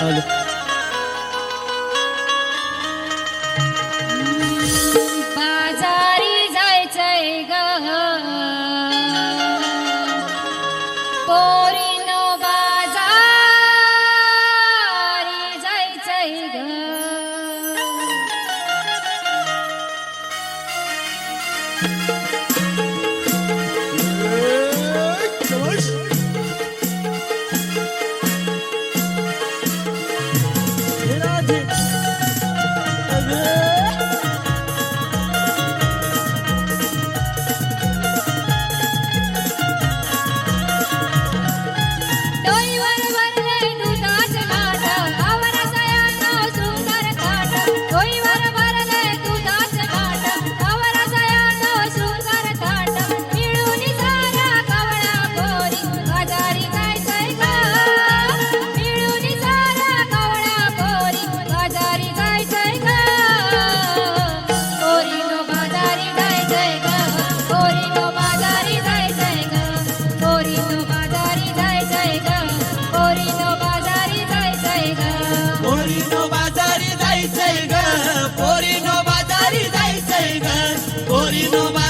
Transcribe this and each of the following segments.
Alo. बाजारी जायचंय ग पोरीनो बाजारी जायचंय ग जायचंय ग पोरीनो बाजारी जायचंय ग पोरीनो बाजारी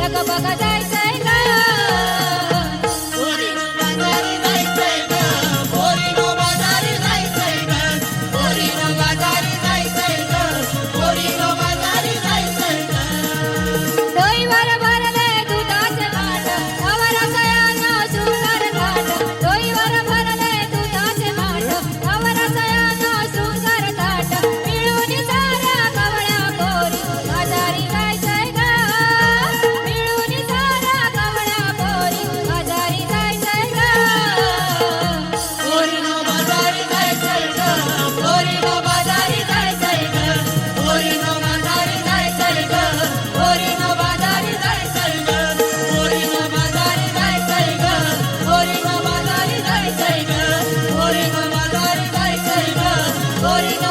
ಜಗಬಗದ Gloria.